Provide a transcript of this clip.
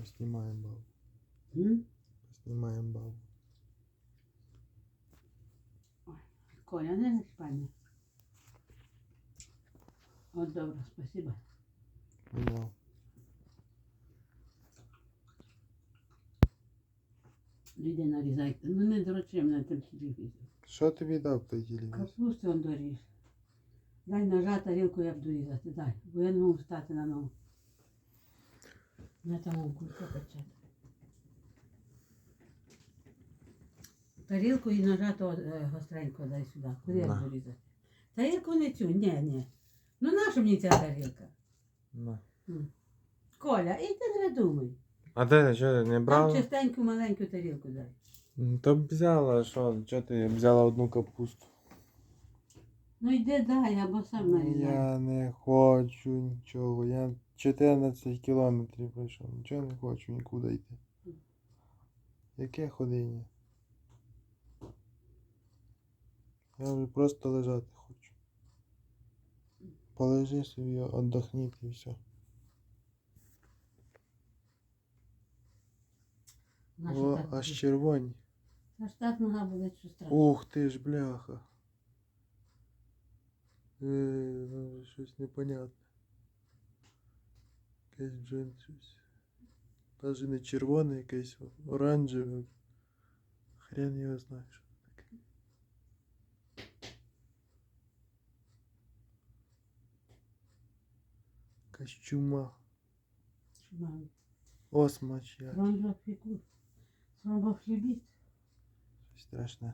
Поснімаємо бабу. М? Поснімаємо бабу. Коля, не спальня. От добре, спасибо. Ну. Іди нарізайте. Ну не дрочи на тим телевізор. Що тобі дав той телевізор? Капусту он доріж. Дай ножа тарілку, я буду різати. Дай. Бо я не можу встати на ногу. На тому кулька пече. Тарілку і ножа то е, гостренько дай сюди. Куди я На. буду різати? Тарілку не цю, ні, ні. Ну наша мені ця тарілка? На. Коля, і ти не думай. А де що не Там чистеньку маленьку тарілку дай. То б взяла, що, що ти взяла одну капусту? Ну йди дай, або сам нарізай. Я не хочу нічого. Я 14 кілометрів пройшов. Нічого не хочу нікуди йти. Яке ходіння? Я вже просто лежати хочу. Полежи собі, віддохніть і все. Наша О, так аж червоні. Аж так нога буде що страшно. Ух ти ж, бляха. Е, ну, щось непонятне. Якесь джин щось. Даже не червоне, якесь оранжеве. Хрен його знає, що це таке. Якась чума. Мам, Осма чия. Тромбофлібіт. Тромбофлібіт. Щось страшне.